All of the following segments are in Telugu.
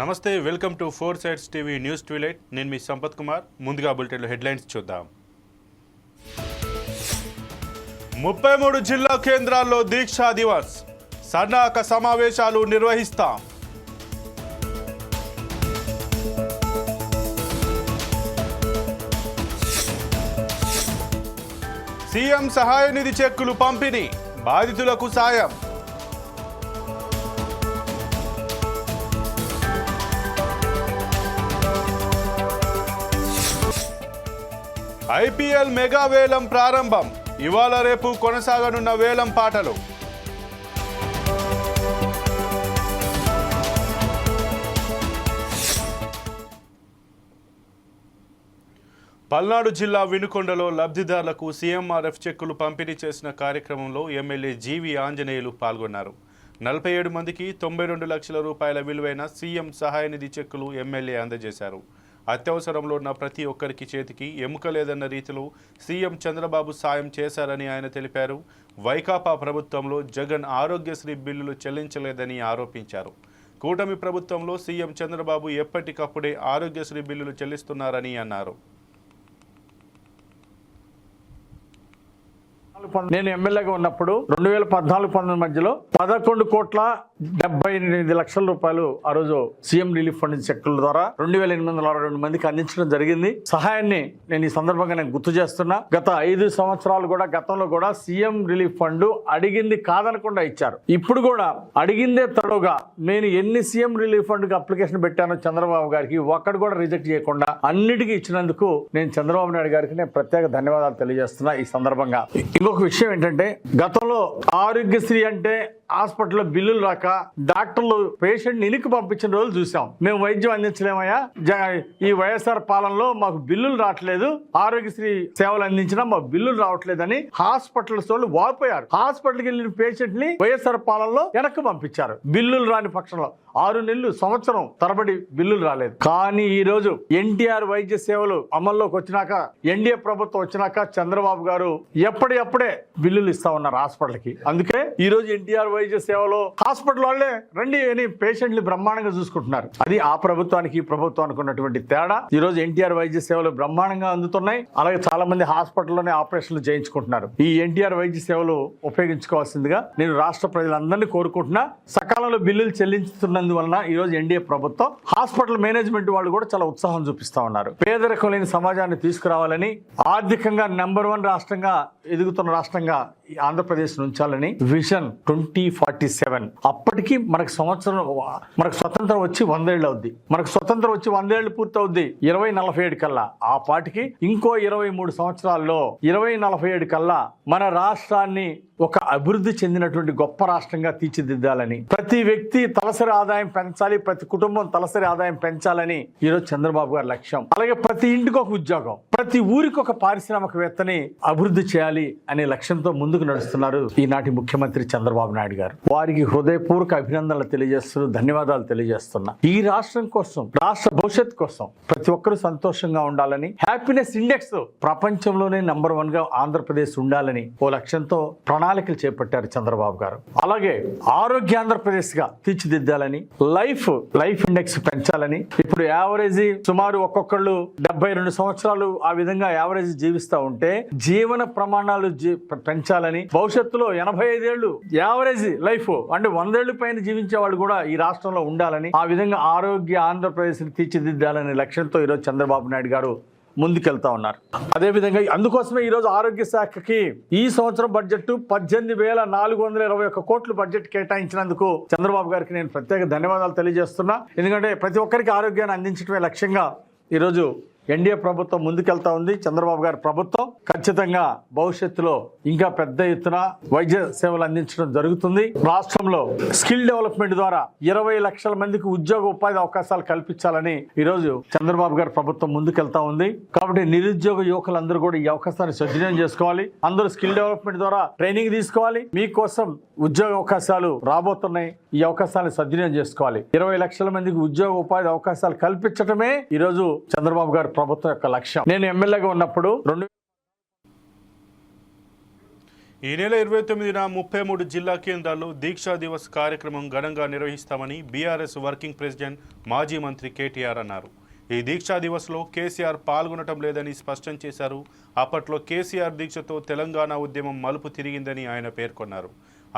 నమస్తే welcome to four sides TV news twilight. నేను మీ సంపత్ కుమార్. ముందుగా బులెటిన్లో హెడ్లైన్స్ చూద్దాం. ముప్పై మూడు జిల్లా కేంద్రాల్లో దీక్షా దివస్. సన్నాహక సమావేశాలు నిర్వహిస్తాం. సీఎం సహాయ నిధి చెక్కులు పంపిణీ. బాధితులకు సాయం. ఐపీఎల్ మెగా వేలం ప్రారంభం. ఇవాళ రేపు కొనసాగనున్న వేలం పాటలు. పల్నాడు జిల్లా వినుకొండలో లబ్ధిదారులకు సీఎంఆర్ఎఫ్ చెక్కులు పంపిణీ చేసిన కార్యక్రమంలో ఎమ్మెల్యే జీవి ఆంజనేయులు పాల్గొన్నారు. నలభై ఏడు మందికి తొంభై రెండు లక్షల రూపాయల విలువైన సీఎం సహాయ నిధి చెక్కులు ఎమ్మెల్యే అందజేశారు. అత్యవసరంలో ఉన్న ప్రతి ఒక్కరికి చేతికి ఎముక లేదన్న రీతిలో సీఎం చంద్రబాబు సాయం చేశారని ఆయన తెలిపారు. వైకాపా ప్రభుత్వంలో జగన్ ఆరోగ్యశ్రీ బిల్లులు చెల్లించలేదని ఆరోపించారు. కూటమి ప్రభుత్వంలో సీఎం చంద్రబాబు ఎప్పటికప్పుడే ఆరోగ్యశ్రీ బిల్లులు చెల్లిస్తున్నారని అన్నారు. నేను ఎమ్మెల్యేగా ఉన్నప్పుడు రెండు వేల పద్నాలుగు పంతొమ్మిది మధ్యలో పదకొండు కోట్ల డెబ్బై ఎనిమిది లక్షల రూపాయలు ఆ రోజు సీఎం రిలీఫ్ ఫండ్ చెక్కుల ద్వారా రెండు వేల ఎనిమిది వందల అరవై రెండు మందికి అందించడం జరిగింది. సహాయాన్ని నేను ఈ సందర్భంగా నేను గుర్తు చేస్తున్నా. గత ఐదు సంవత్సరాలు కూడా గతంలో కూడా సీఎం రిలీఫ్ ఫండ్ అడిగింది కాదనకుండా ఇచ్చారు. ఇప్పుడు కూడా అడిగిందే తడవుగా నేను ఎన్ని సీఎం రిలీఫ్ ఫండ్కి అప్లికేషన్ పెట్టానో చంద్రబాబు గారికి ఒక్కడు కూడా రిజెక్ట్ చేయకుండా అన్నిటికీ ఇచ్చినందుకు నేను చంద్రబాబు నాయుడు గారికి నేను ప్రత్యేక ధన్యవాదాలు తెలియజేస్తున్నా ఈ సందర్భంగా. ఇంకొక విషయం ఏంటంటే గతంలో ఆరోగ్యశ్రీ అంటే హాస్పిటల్లో బిల్లులు రాక డాక్టర్లు పేషెంట్ ఇనికి పంపించిన రోజులు చూసాం. మేము వైద్యం అందించలేమయ్యా. ఈ వైఎస్ఆర్ పాలనలో మాకు బిల్లులు రావట్లేదు. ఆరోగ్యశ్రీ సేవలు అందించినా మాకు బిల్లులు రావట్లేదని హాస్పిటల్స్ వాళ్ళు వారిపోయారు హాస్పిటల్కి వెళ్ళిన పేషెంట్ని వైఎస్ఆర్ పాలనలో వెనక్కి పంపించారు. బిల్లులు రాని పక్షంలో. ఆరు నెలలు సంవత్సరం తరబడి బిల్లులు రాలేదు. కానీ ఈ రోజు ఎన్టీఆర్ వైద్య సేవలు అమల్లోకి వచ్చినాక ఎన్డీఏ ప్రభుత్వం వచ్చినాక చంద్రబాబు గారు ఎప్పటికప్పుడే బిల్లులు ఇస్తా ఉన్నారు హాస్పిటల్కి. అందుకే ఈ రోజు ఎన్టీఆర్ వైద్య సేవలో హాస్పిటల్ వాళ్ళే రండి అని పేషెంట్లు బ్రహ్మాండంగా చూసుకుంటున్నారు. అది ఆ ప్రభుత్వానికి ఈ ప్రభుత్వానికి ఉన్నటువంటి తేడా. ఈ రోజు ఎన్టీఆర్ వైద్య సేవలు బ్రహ్మాండంగా అందుతున్నాయి. అలాగే చాలా మంది హాస్పిటల్లోనే ఆపరేషన్లు చేయించుకుంటున్నారు. ఈ ఎన్టీఆర్ వైద్య సేవలు ఉపయోగించుకోవాల్సిందిగా నేను రాష్ట్ర ప్రజలందరినీ కోరుకుంటున్నా. సకాలంలో బిల్లులు చెల్లించుతున్న ఈ రోజు ఎన్డీఏ ప్రభుత్వం హాస్పిటల్ మేనేజ్మెంట్ వాళ్ళు కూడా చాలా ఉత్సాహం చూపిస్తా ఉన్నారు. పేదరికం లేని సమాజాన్ని తీసుకురావాలని ఆర్థికంగా నెంబర్ వన్ రాష్ట్రంగా ఎదుగుతున్న రాష్ట్రంగా ఆంధ్రప్రదేశ్ ఉంచాలని విజన్ ట్వంటీ ఫార్టీ సెవెన్. అప్పటికి మనకు సంవత్సరం మనకు స్వతంత్రం వచ్చి వందేళ్ళు అవుద్ది. మనకు స్వతంత్రం వచ్చి వందేళ్ళు పూర్తి అవుద్ది ఇరవై నలభై ఏడు కల్లా. ఆ పాటికి ఇంకో ఇరవై మూడు సంవత్సరాల్లో ఇరవై నలభై ఏడు కల్లా మన రాష్ట్రాన్ని ఒక అభివృద్ధి చెందినటువంటి గొప్ప రాష్ట్రంగా తీర్చిదిద్దాలని ప్రతి వ్యక్తి తలసరి ఆదాయం పెంచాలి ప్రతి కుటుంబం తలసరి ఆదాయం పెంచాలని ఈరోజు చంద్రబాబు గారి లక్ష్యం. అలాగే ప్రతి ఇంటికి ఒక ఉద్యోగం ప్రతి ఊరికి ఒక పారిశ్రామికవేత్తని అభివృద్ధి చేయాలి అనే లక్ష్యంతో ముందుకు నడుస్తున్నారు? ఈనాటి ముఖ్యమంత్రి చంద్రబాబు నాయుడు గారు. వారికి హృదయపూర్వక అభినందనలు తెలియజేస్తూ ధన్యవాదాలు తెలియజేస్తున్నా. ఈ రాష్ట్రం కోసం రాష్ట్ర భవిష్యత్ కోసం ప్రతి ఒక్కరూ సంతోషంగా ఉండాలని హ్యాపీనెస్ ఇండెక్స్ ప్రపంచంలోనే నంబర్ వన్గా ఆంధ్రప్రదేశ్ ఉండాలని ఓ లక్ష్యంతో ప్రణాళికలు చేపట్టారు చంద్రబాబు గారు. అలాగే ఆరోగ్య ఆంధ్రప్రదేశ్గా తీర్చిదిద్దాలని లైఫ్ లైఫ్ ఇండెక్స్ పెంచాలని ఇప్పుడు యావరేజ్ సుమారు ఒక్కొక్కళ్ళు డెబ్బై రెండు సంవత్సరాలు ఆ విధంగా యావరేజ్ జీవిస్తా ఉంటే జీవన ప్రమాణాలు పెంచాలి పెంచాలని భవిష్యత్తులో ఎనభై ఐదేళ్ళు యావరేజ్ లైఫ్ అంటే వందేళ్ళ పైన జీవించే వాళ్ళు కూడా ఈ రాష్ట్రంలో ఉండాలని ఆ విధంగా ఆరోగ్య ఆంధ్రప్రదేశ్ని తీర్చిదిద్దాలనే లక్ష్యంతో ఈరోజు చంద్రబాబు నాయుడు గారు ముందుకెళ్తా ఉన్నారు. అదేవిధంగా అందుకోసమే ఈరోజు ఆరోగ్య శాఖకి ఈ సంవత్సరం బడ్జెట్ పద్దెనిమిది వేల నాలుగు వందల ఇరవై ఒక్క కోట్లు బడ్జెట్ కేటాయించినందుకు చంద్రబాబు గారికి నేను ప్రత్యేక ధన్యవాదాలు తెలియజేస్తున్నా. ఎందుకంటే ప్రతి ఒక్కరికి ఆరోగ్యాన్ని అందించడమే లక్ష్యంగా ఈరోజు ఎన్డీఏ ప్రభుత్వం ముందుకెళ్తా ఉంది. చంద్రబాబు గారి ప్రభుత్వం ఖచ్చితంగా భవిష్యత్తులో ఇంకా పెద్ద ఎత్తున వైద్య సేవలు అందించడం జరుగుతుంది. రాష్ట్రంలో స్కిల్ డెవలప్మెంట్ ద్వారా ఇరవై లక్షల మందికి ఉద్యోగ ఉపాధి అవకాశాలు కల్పించాలని ఈరోజు చంద్రబాబు గారి ప్రభుత్వం ముందుకెళ్తా ఉంది. కాబట్టి నిరుద్యోగ యువకులందరూ కూడా ఈ అవకాశాన్ని సద్వినియోగం చేసుకోవాలి. అందరూ స్కిల్ డెవలప్మెంట్ ద్వారా ట్రైనింగ్ తీసుకోవాలి. మీకోసం ఉద్యోగ అవకాశాలు రాబోతున్నాయి. ఈ అవకాశాలను సద్వినియోగం చేసుకోవాలి. ఇరవై లక్షల మందికి ఉద్యోగ ఉపాధి అవకాశాలు కల్పించడమే ఈరోజు చంద్రబాబు గారు ప్రభుత్వం యొక్క లక్ష్యం. నేను ఎమ్మెల్యేగా ఉన్నప్పుడు రెండు ఈ నెల ఇరవై తొమ్మిదిన ముప్పై మూడు జిల్లా కేంద్రాల్లో దీక్షా దివస్ కార్యక్రమం ఘనంగా నిర్వహిస్తామని బీఆర్ఎస్ వర్కింగ్ ప్రెసిడెంట్ మాజీ మంత్రి కేటీఆర్ అన్నారు. ఈ దీక్షా దివస్లో కేసీఆర్ పాల్గొనటం లేదని స్పష్టం చేశారు. అప్పట్లో కేసీఆర్ దీక్షతో తెలంగాణ ఉద్యమం మలుపు తిరిగిందని ఆయన పేర్కొన్నారు.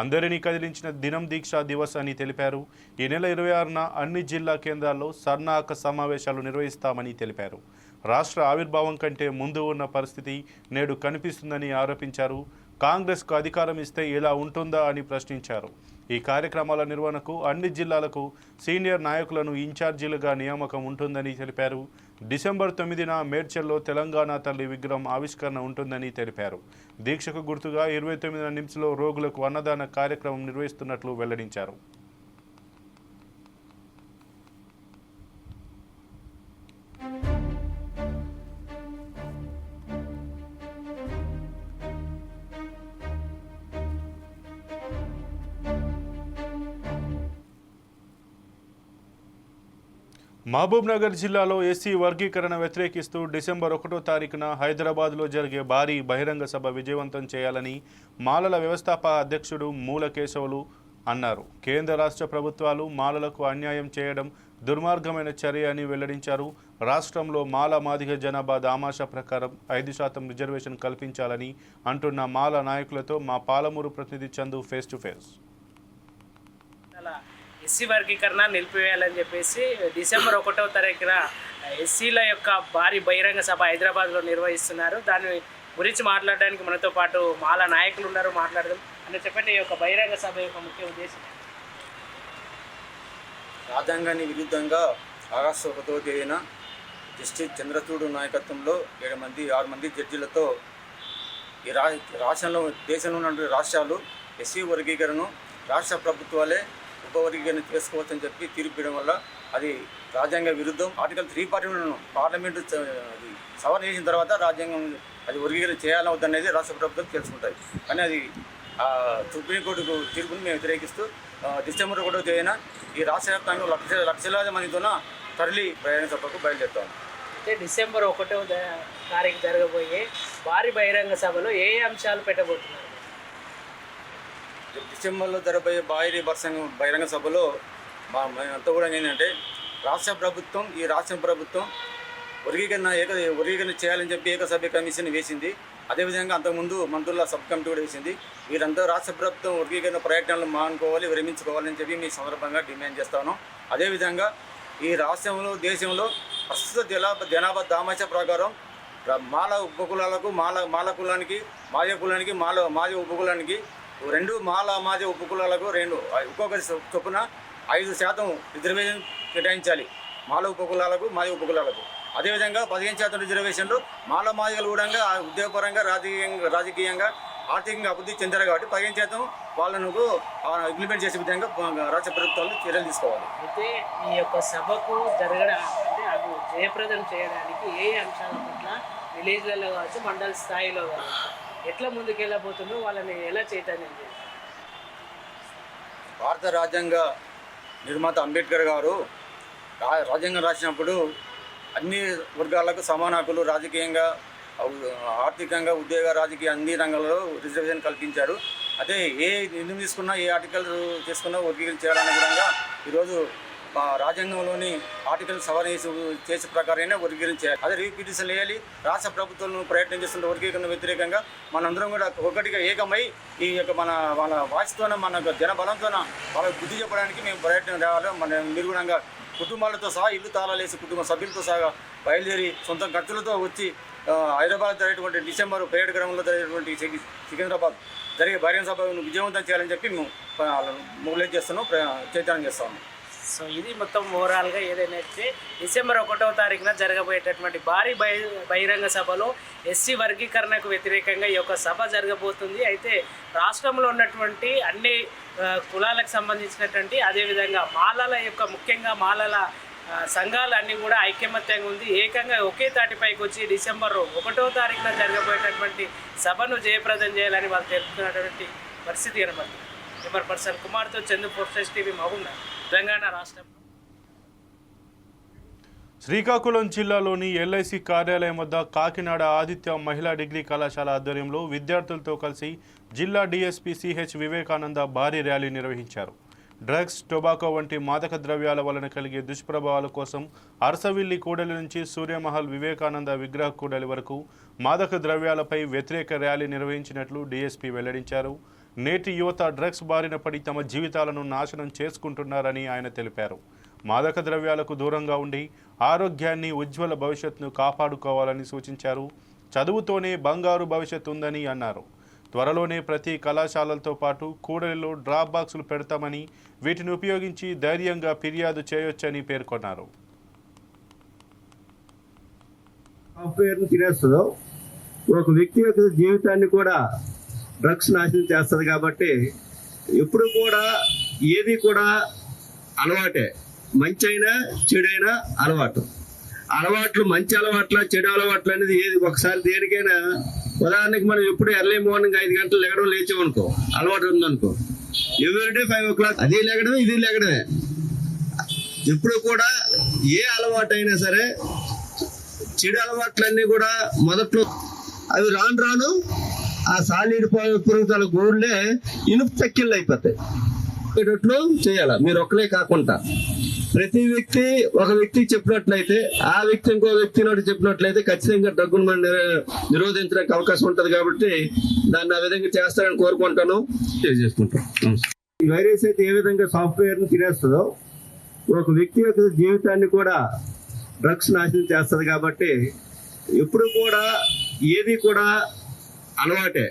అందరినీ కదిలించిన దినం దీక్షా దివస్ అని తెలిపారు. ఈ నెల ఇరవై ఆరున అన్ని జిల్లా కేంద్రాల్లో సన్నాహక సమావేశాలు నిర్వహిస్తామని తెలిపారు. రాష్ట్ర ఆవిర్భావం కంటే ముందు ఉన్న పరిస్థితి నేడు కనిపిస్తుందని ఆరోపించారు. కాంగ్రెస్కు అధికారం ఇస్తే ఇలా ఉంటుందా అని ప్రశ్నించారు. ఈ కార్యక్రమాల నిర్వహణకు అన్ని జిల్లాలకు సీనియర్ నాయకులను ఇన్ఛార్జీలుగా నియామకం ఉంటుందని తెలిపారు. డిసెంబర్ తొమ్మిదిన మేడ్చల్లో తెలంగాణ తల్లి విగ్రహం ఆవిష్కరణ ఉంటుందని తెలిపారు. దీక్షకు గుర్తుగా ఇరవై తొమ్మిదిన నిమ్స్లో రోగులకు అన్నదాన కార్యక్రమం నిర్వహిస్తున్నట్లు వెల్లడించారు. మహబూబ్నగర్ జిల్లాలో ఎస్సీ వర్గీకరణ వ్యతిరేకిస్తూ డిసెంబర్ ఒకటో తారీఖున హైదరాబాద్లో జరిగే భారీ బహిరంగ సభ విజయవంతం చేయాలని మాలల వ్యవస్థాపక అధ్యక్షుడు మూల కేశవులు అన్నారు. కేంద్ర రాష్ట్ర ప్రభుత్వాలు మాలలకు అన్యాయం చేయడం దుర్మార్గమైన చర్య అని వెల్లడించారు. రాష్ట్రంలో మాల మాదిగ జనాభా దామాషా ప్రకారం ఐదు శాతం రిజర్వేషన్ కల్పించాలని అంటున్న మాల నాయకులతో మా పాలమూరు ప్రతినిధి Chandu face to face. SC వర్గీకరణ నిలిపివేయాలని చెప్పేసి డిసెంబర్ ఒకటో తారీఖున ఎస్సీల యొక్క భారీ బహిరంగ సభ హైదరాబాద్లో నిర్వహిస్తున్నారు. దాని గురించి మాట్లాడడానికి మనతో పాటు మాల నాయకులు ఉన్నారు. మాట్లాడదాం. అని చెప్పండి ఈ యొక్క బహిరంగ సభ యొక్క ముఖ్య ఉద్దేశం రాజ్యాంగాన్ని విరుద్ధంగా ఆగస్టు ఒకటో తేదీన జస్టిస్ చంద్రచూడు నాయకత్వంలో ఏడు మంది ఆరు మంది జడ్జిలతో ఈ రా రాష్ట్రంలో దేశంలో ఉన్నటువంటి రాష్ట్రాలు ఎస్సీ వర్గీకరణను రాష్ట్ర ప్రభుత్వాలే ఉపవర్గీకరణ చేసుకోవచ్చని చెప్పి తీర్పు వల్ల అది రాజ్యాంగ విరుద్ధం. ఆర్టికల్ త్రీ పార్టీ పార్లమెంటు అది సవరణ చేసిన తర్వాత రాజ్యాంగం అది వర్గీకరణ చేయాలని వద్దనేది రాష్ట్ర ప్రభుత్వం తెలుసుకుంటాయి కానీ అది ఆ సుప్రీంకోర్టుకు తీర్పుని మేము వ్యతిరేకిస్తూ డిసెంబర్ ఒకటో తేదీన ఈ రాష్ట్ర వ్యాప్తంగా లక్ష లక్షలాది మందితోన తరలి బహిరంగ సభకు బయలుదేరుతాం. అయితే డిసెంబర్ ఒకటో తారీఖు జరగబోయే భారీ బహిరంగ సభలో ఏ ఏ అంశాలు పెట్టబోతున్నారు? డిసెంబర్లో జరగబోయే భారీ బర్సంగ బహిరంగ సభలో మా మేమంతా కూడా ఏంటంటే రాష్ట్ర ప్రభుత్వం ఈ రాష్ట్ర ప్రభుత్వం వర్గీకరణ ఏక వర్గీకరణ చేయాలని చెప్పి ఏకసభ్య కమిషన్ వేసింది. అదేవిధంగా అంతకుముందు మంత్రుల సబ్ కమిటీ కూడా వేసింది. వీరంతా రాష్ట్ర ప్రభుత్వం వర్గీకరణ ప్రయత్నాలు మానుకోవాలి విరమించుకోవాలని చెప్పి మీ సందర్భంగా డిమాండ్ చేస్తాను అదేవిధంగా ఈ రాష్ట్రంలో దేశంలో ప్రస్తుత జలా జనాభా దామాష ప్రకారం మాల ఉపకులాలకు మాల మాల కులానికి మాయ కులానికి మాల మాయ ఉపకులానికి రెండు మాల మాజ ఉపకులాలకు రెండు. ఒక్కొక్కరి చొప్పున ఐదు శాతం రిజర్వేషన్ కేటాయించాలి. మాల ఉపకులాలకు మాజ ఉపకులాలకు అదేవిధంగా పదిహేను శాతం రిజర్వేషన్లు మాల మాదిగలు కూడా ఉద్యోగపరంగా రాజకీయంగా రాజకీయంగా ఆర్థికంగా అభివృద్ధి చెందారు కాబట్టి పదిహేను శాతం వాళ్ళను ఇంప్లిమెంట్ చేసే విధంగా రాష్ట్ర ప్రభుత్వాలు చర్యలు తీసుకోవాలి. అయితే ఈ యొక్క సభకు జరగడం అంటే అది జయప్రదం చేయడానికి ఏ అంశాల పట్ల విలేజ్లలో కావచ్చు మండల స్థాయిలో కావచ్చు ఎట్లా ముందుకెళ్ళబోతుందో వాళ్ళని ఎలా చైతన్యం చేయాలి? భారత రాజ్యాంగ నిర్మాత అంబేద్కర్ గారు రా- రాజ్యాంగం రాసినప్పుడు అన్ని వర్గాలకు సమాన హక్కులు రాజకీయంగా ఆర్థికంగా ఉద్యోగ రాజకీయ అన్ని రంగాల్లో రిజర్వేషన్ కల్పించారు. అదే ఏ నిర్ణయం తీసుకున్నా ఏ ఆర్టికల్ తీసుకున్నా వర్గీకరణ చేయాలనే విధంగా ఈరోజు మా రాజ్యాంగంలోని ఆర్టికల్ సవరణ చేసి- చేసే ప్రకారమే వర్గీకరణ చేయాలి అదే రీపిటిషన్ వేయాలి. రాష్ట్ర ప్రభుత్వం ప్రయత్నం చేస్తున్న వర్గీకరణ వ్యతిరేకంగా మనందరం కూడా ఒకటిగా ఏకమై ఈ యొక్క మన వాళ్ళ వాయిస్తోన మన జనబలంతోన వాళ్ళకి బుద్ధి చెప్పడానికి మేము ప్రయత్నం రావాలి మన నిర్గుణంగా కుటుంబాలతో సహా ఇల్లు తాళాలేసి కుటుంబ సభ్యులతో సహా బయలుదేరి సొంత ఖర్చులతో వచ్చి హైదరాబాద్ జరిగేటువంటి డిసెంబర్ పర్యాటక గ్రామంలో జరిగేటువంటి సికింద్రాబాద్ జరిగే బహిరంగ సభను విజయవంతం చేయాలని చెప్పి మేము మొబిలైజ్ చేస్తున్నాం ప్ర- చైతన్యం చేస్తాము సో ఇది మొత్తం ఓవరాల్గా ఏదైనా అయితే డిసెంబర్ ఒకటో తారీఖున జరగబోయేటటువంటి భారీ బహిరంగ సభలో ఎస్సీ వర్గీకరణకు వ్యతిరేకంగా ఈ యొక్క సభ జరగబోతుంది. అయితే రాష్ట్రంలో ఉన్నటువంటి అన్ని కులాలకు సంబంధించినటువంటి అదేవిధంగా మాలల యొక్క ముఖ్యంగా మాలల సంఘాలన్నీ సంఘాలు అన్నీ కూడా ఐకమత్యంగా ఉంది. ఏకంగా ఒకే తాటిపైకి వచ్చి డిసెంబర్ ఒకటో తారీఖున జరగబోయేటటువంటి సభను జయప్రదం చేయాలని వాళ్ళు తెలుపుతున్నటువంటి పరిస్థితి కనబడుతుంది. కెమెరా పర్సన్ కుమార్తో చందు ప్రొఫెస్ టీవీ మహబూబ్ తెలంగాణ రాష్ట్రం. శ్రీకాకుళం జిల్లాలోని ఎల్ఐసి కార్యాలయం వద్ద కాకినాడ ఆదిత్య మహిళా డిగ్రీ కళాశాల ఆధ్వర్యంలో విద్యార్థులతో కలిసి జిల్లా డీఎస్పీ సిహెచ్ వివేకానంద భారీ ర్యాలీ నిర్వహించారు. డ్రగ్స్ టొబాకో వంటి మాదక ద్రవ్యాల వలన కలిగే దుష్ప్రభావాల కోసం అరసవిల్లి కూడలి నుంచి సూర్యమహల్ వివేకానంద విగ్రహ కూడలి వరకు మాదక ద్రవ్యాలపై వ్యతిరేక ర్యాలీ నిర్వహించినట్లు డీఎస్పీ వెల్లడించారు. నేటి యువత డ్రగ్స్ బారిన పడి తమ జీవితాలను నాశనం చేసుకుంటున్నారని ఆయన తెలిపారు. మాదక ద్రవ్యాలకు దూరంగా ఉండి ఆరోగ్యాన్ని ఉజ్వల భవిష్యత్తును కాపాడుకోవాలని సూచించారు. చదువుతోనే బంగారు భవిష్యత్తు ఉందని అన్నారు. త్వరలోనే ప్రతి కళాశాలలతో పాటు కూడలిలో డ్రాప్ బాక్సులు పెడతామని వీటిని ఉపయోగించి ధైర్యంగా ఫిర్యాదు చేయొచ్చని పేర్కొన్నారు. తినేస్తుందో? ఒక వ్యక్తి యొక్క జీవితాన్ని కూడా డ్రగ్స్ నాశనం చేస్తుంది కాబట్టి ఎప్పుడు కూడా ఏది కూడా అలవాటే. మంచి అయినా చెడైనా అలవాటు. అలవాట్లు మంచి అలవాట్ల చెడు అలవాట్లు అనేది ఏది ఒకసారి దేనికైనా ఉదాహరణకి మనం ఎప్పుడు ఎర్లీ మార్నింగ్ ఐదు గంటలు లెగడం లేచామనుకో అలవాటు ఉందనుకో ఎవ్రీడే ఫైవ్ ఓ క్లాక్ అది లెగడమే ఇది లెగడమే. ఎప్పుడు కూడా ఏ అలవాటు అయినా సరే చెడు అలవాట్లన్నీ కూడా మొదట్లో అవి రాను రాను ఆ సాలిడ్ పురుగుతల గూళ్ళే ఇనుపు చెక్కిళ్ళు అయిపోతాయి. ఇట్లు చేయాలి? మీరు ఒక్కలే కాకుండా. ప్రతి వ్యక్తి ఒక వ్యక్తికి చెప్పినట్లయితే ఆ వ్యక్తి ఇంకో వ్యక్తి నోటి చెప్పినట్లయితే ఖచ్చితంగా డ్రగ్గును మనం నిర- నిరోధించడానికి అవకాశం ఉంటది కాబట్టి దాన్ని ఆ విధంగా చేస్తారని కోరుకుంటాను. తెలియజేసుకుంటాం నమస్తే. ఈ వైరస్ అయితే ఏ విధంగా సాఫ్ట్వేర్ని తినేస్తుందో ఒక వ్యక్తి యొక్క జీవితాన్ని కూడా డ్రగ్స్ నాశనం చేస్తుంది కాబట్టి ఎప్పుడు కూడా ఏది కూడా అలవాటే.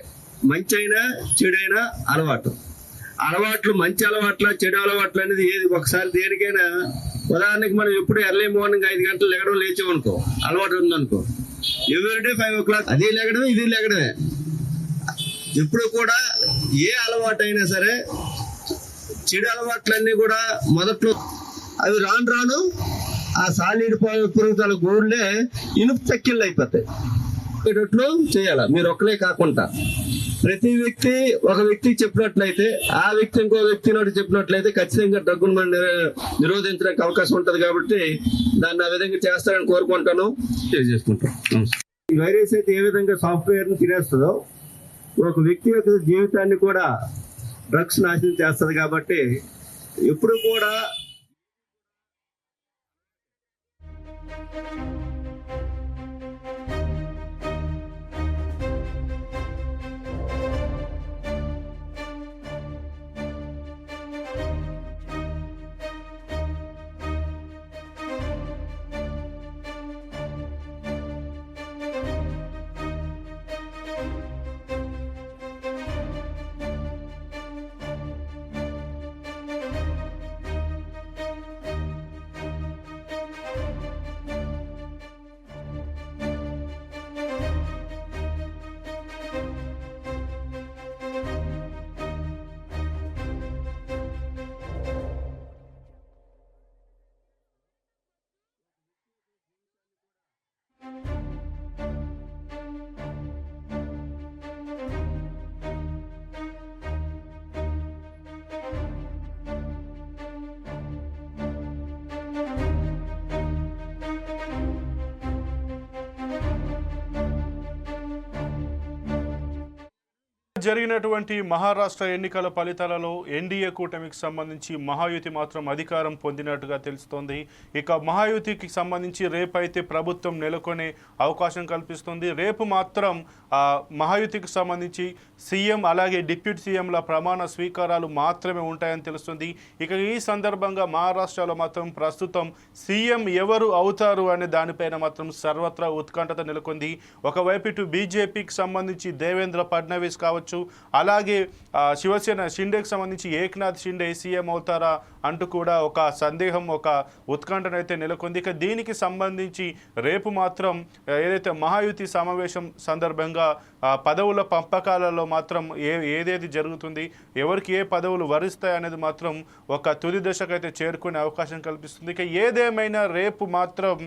మంచి అయినా చెడైనా అలవాటు. అలవాట్లు మంచి అలవాట్ల చెడు అలవాట్లు అనేది ఏది? ఒకసారి దేనికైనా ఉదాహరణకి మనం ఎప్పుడు ఎర్లీ మార్నింగ్ ఐదు గంటలు లెగడం లేచామనుకో అలవాటు ఉందనుకో ఎవ్రీడే ఫైవ్ ఓ క్లాక్ అది లెగడమే ఇది లెగడమే. ఎప్పుడు కూడా ఏ అలవాటు అయినా సరే చెడు అలవాట్లన్నీ కూడా మొదట్లో అవి రాను రాను ఆ సాలీడు పురుగుతాల గూళ్ళే ఇనుపు చెక్కిళ్ళు అయిపోతాయి. ఇట్లు చేయాలి. మీరు ఒక్కలే కాకుండా. ప్రతి వ్యక్తి ఒక వ్యక్తికి చెప్పినట్లయితే ఆ వ్యక్తి ఇంకో వ్యక్తి నోటి చెప్పినట్లయితే ఖచ్చితంగా డ్రగ్గును మనం నిర- నిరోధించడానికి అవకాశం ఉంటది కాబట్టి దాన్ని ఆ విధంగా చేస్తారని కోరుకుంటాను. తెలియజేసుకుంటాం నమస్తే. ఈ వైరస్ అయితే ఏ విధంగా సాఫ్ట్వేర్ని తినేస్తుందో ఒక వ్యక్తి యొక్క జీవితాన్ని కూడా డ్రగ్స్ నాశనం చేస్తుంది కాబట్టి ఎప్పుడు కూడా జరిగినటువంటి మహారాష్ట్ర ఎన్నికల ఫలితాలలో ఎన్డీఏ కూటమికి సంబంధించి మహాయుతి మాత్రం అధికారం పొందినట్టుగా తెలుస్తోంది. ఇక మహాయుతికి సంబంధించి రేపైతే ప్రభుత్వం నెలకొనే అవకాశం కల్పిస్తుంది. రేపు మాత్రం మహాయుతికి సంబంధించి సీఎం అలాగే డిప్యూటీ సీఎంల ప్రమాణ స్వీకారాలు మాత్రమే ఉంటాయని తెలుస్తుంది. ఇక ఈ సందర్భంగా మహారాష్ట్రలో మాత్రం ప్రస్తుతం సీఎం ఎవరు అవుతారు అనే దానిపైన మాత్రం సర్వత్రా ఉత్కంఠత నెలకొంది. ఒకవైపు ఇటు బీజేపీకి సంబంధించి దేవేంద్ర ఫడ్నవీస్ కావచ్చు అలాగే శివసేన షిండేకి సంబంధించి ఏక్నాథ్ షిండే సీఎం అవుతారా అంటూ కూడా ఒక సందేహం ఒక ఉత్కంఠనైతే నెలకొంది. ఇక దీనికి సంబంధించి రేపు మాత్రం ఏదైతే మహాయుతి సమావేశం సందర్భంగా పదవుల పంపకాలలో మాత్రం ఏ ఏదేది జరుగుతుంది ఎవరికి ఏ పదవులు వరిస్తాయి అనేది మాత్రం ఒక తుది దశకైతే చేరుకునే అవకాశం కల్పిస్తుంది. ఇక ఏదేమైనా రేపు మాత్రం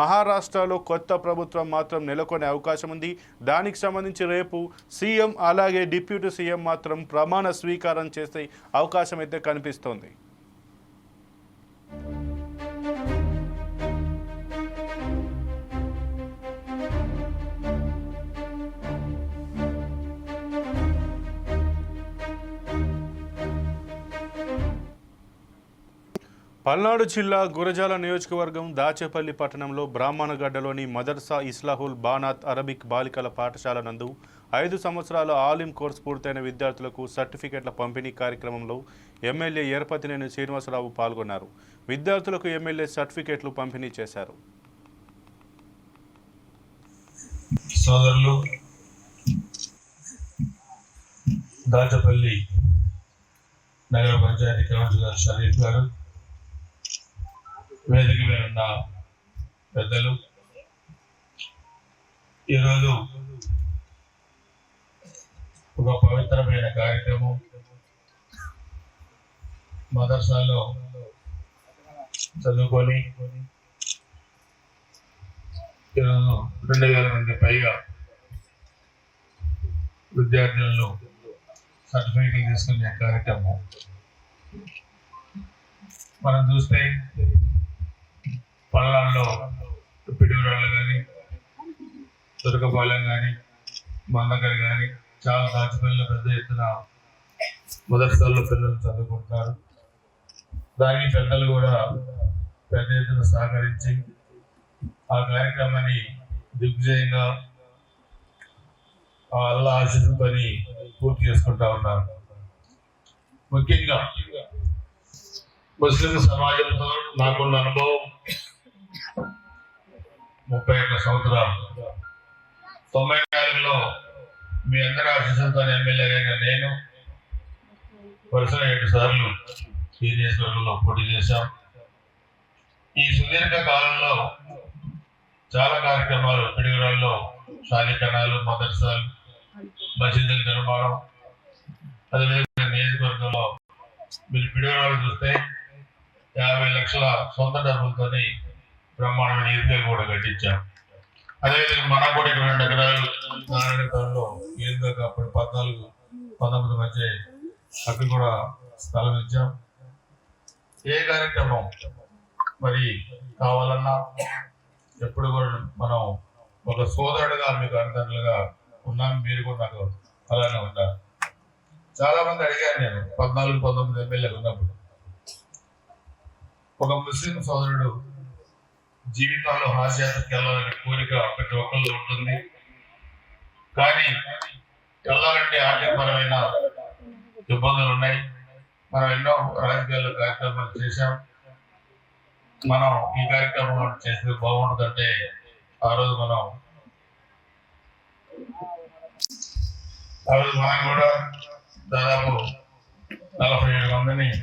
మహారాష్ట్రలో కొత్త ప్రభుత్వం మాత్రం నెలకొనే అవకాశం ఉంది. దానికి సంబంధించి రేపు సీఎం అలాగే డిప్యూటీ సీఎం మాత్రం ప్రమాణ స్వీకారం చేసే అవకాశం అయితే కనిపిస్తోంది. పల్నాడు జిల్లా గురజాల నియోజకవర్గం దాచేపల్లి పట్టణంలో బ్రాహ్మణగడ్డలోని మదర్సా ఇస్లాహుల్ బానాత్ అరబిక్ బాలికల పాఠశాల నందు ఐదు సంవత్సరాల ఆలిమ్ కోర్సు పూర్తయిన విద్యార్థులకు సర్టిఫికెట్ల పంపిణీ కార్యక్రమంలో ఎమ్మెల్యే ఏర్పతినేని శ్రీనివాసరావు పాల్గొన్నారు. విద్యార్థులకు ఎమ్మెల్యే సర్టిఫికెట్లు పంపిణీ చేశారు. సోదరులు దాచపల్లి నగర పంచాయతీ కౌన్సిలర్ షరీఫ్ గారు వేదిక మీద ఉన్న పెద్దలు ఈరోజు ఒక పవిత్రమైన కార్యక్రమం. మదర్సాలో చదువుకొని రెండు వేల మంది పైగా విద్యార్థులను సర్టిఫికేట్లు తీసుకునే కార్యక్రమం. మనం చూస్తే పల్లాల్లో పిడుగురాళ్ళు కానీ దుర్గపాలెం కానీ మందకర్ కానీ చాలా దాచిపల్లిలో పెద్ద ఎత్తున మొదటి స్థాయిలో పిల్లలు చదువుకుంటున్నారు దానికి పెద్దలు కూడా పెద్ద ఎత్తున సహకరించి ఆ కార్యక్రమాన్ని దిగ్విజయంగా ఆ అల్లా ఆశించుకొని పూర్తి చేసుకుంటా ఉన్నారు. ముఖ్యంగా ముస్లిం సమాజంతో నాకున్న అనుభవం ముప్పై ఒక్క సంవత్సరాలు. తొంభై నాలుగులో మీ అందరి ఆశీస్సులతో ఎమ్మెల్యేగా నేను వరుస ఏడు సార్లు ఈ పోటీ చేశాం. ఈ సుదీర్ఘ కాలంలో చాలా కార్యక్రమాలు పిడుగురాల్లో షాదీకరణాలు మదర్సాలు మసీదుల నిర్మాణం అదేవిధంగా నియోజకవర్గంలో మీరు పిడుగురాలు చూస్తే యాభై లక్షల సొంత డబ్బులతోని బ్రహ్మాండమైన ఈద్గాలు కూడా కట్టించాం. అదేవిధంగా మనం కూడా ఇరవై రెండు ఎకరాలు. నారాయణపురంలో ఈద్గా అప్పుడు పద్నాలుగు పంతొమ్మిది మధ్య అక్కడ కూడా స్థలం ఇచ్చాం. ఏ కార్యక్రమం మరి కావాలన్నా ఎప్పుడు కూడా మనం ఒక సోదరుడుగా మీకు అన్నదండలుగా ఉన్నాను మీరు కూడా నాకు అలానే ఉన్నారు. చాలా మంది అడిగాను నేను పద్నాలుగు పంతొమ్మిది ఎమ్మెల్యేలు ఉన్నప్పుడు. ఒక ముస్లిం సోదరుడు జీవితంలో హాస్యాత్రకి వెళ్ళాలనే కోరిక ప్రతి ఒక్కళ్ళు ఉంటుంది. కానీ వెళ్ళాలంటే ఆర్థికపరమైన ఇబ్బందులు ఉన్నాయి. మనం ఎన్నో రాజకీయాల్లో కార్యక్రమాలు చేశాం. మనం ఈ కార్యక్రమం చేస్తే బాగుంటుందంటే ఆ రోజు మనం ఆ రోజు మనం కూడా దాదాపు నలభై ఏడు మందిని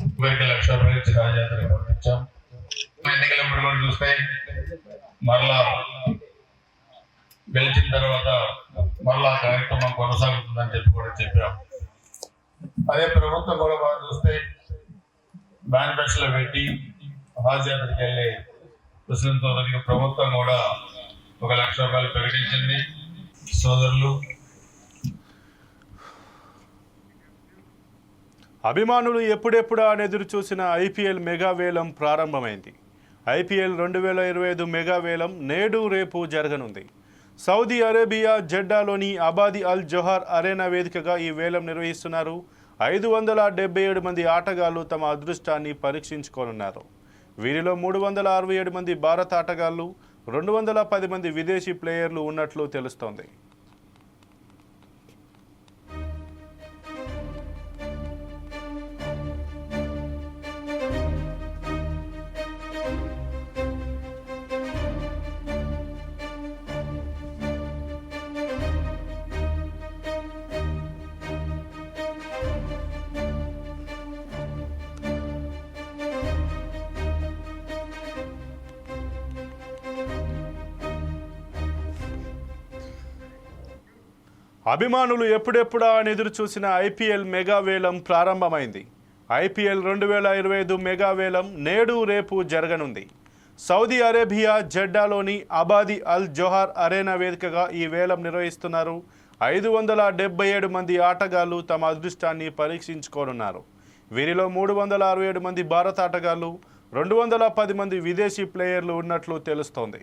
ముప్పై లక్షల రూపాయలు రాజయాత్రకు పంపించాం. ఎన్నికలప్పుడు కూడా చూస్తే మరలా గెలిచిన తర్వాత మరలా కార్యక్రమం కొనసాగుతుందని చెప్పి కూడా చెప్పాం. అదే ప్రభుత్వం కూడా మనం చూస్తే మేనిఫెస్టోలో పెట్టి హాజ్ వెళ్ళే వెళ్ళి ప్రభుత్వం కూడా ఒక లక్ష రూపాయలు ప్రకటించింది. సోదరులు అభిమానులు ఎప్పుడెప్పుడా అని ఎదురు చూసిన ఐపీఎల్ మెగా వేలం ప్రారంభమైంది. ఐపీఎల్ రెండు వేల ఇరవై ఐదు మెగా వేలం నేడు రేపు జరగనుంది. సౌదీ అరేబియా జెడ్డాలోని అబాది అల్ జోహార్ అరేనా వేదికగా ఈ వేలం నిర్వహిస్తున్నారు. ఐదు వందల డెబ్బై ఏడు మంది ఆటగాళ్ళు తమ అదృష్టాన్ని పరీక్షించుకోనున్నారు. వీరిలో మూడు వందల అరవై ఏడు మంది భారత ఆటగాళ్ళు రెండు వందల పది మంది విదేశీ ప్లేయర్లు ఉన్నట్లు తెలుస్తోంది. అభిమానులు ఎప్పుడెప్పుడా అని ఎదురు చూసిన ఐపీఎల్ మెగా వేలం ప్రారంభమైంది. ఐపీఎల్ రెండు వేల ఇరవై ఐదు మెగా వేలం నేడు రేపు జరగనుంది. సౌదీ అరేబియా జెడ్డాలోని అబాది అల్ జోహార్ అరేనా వేదికగా ఈ వేలం నిర్వహిస్తున్నారు. ఐదు వందల డెబ్బై ఏడు మంది ఆటగాళ్ళు తమ అదృష్టాన్ని పరీక్షించుకోనున్నారు. వీరిలో మూడు వందల అరవై ఏడు మంది భారత ఆటగాళ్ళు రెండు వందల పది మంది విదేశీ ప్లేయర్లు ఉన్నట్లు తెలుస్తోంది.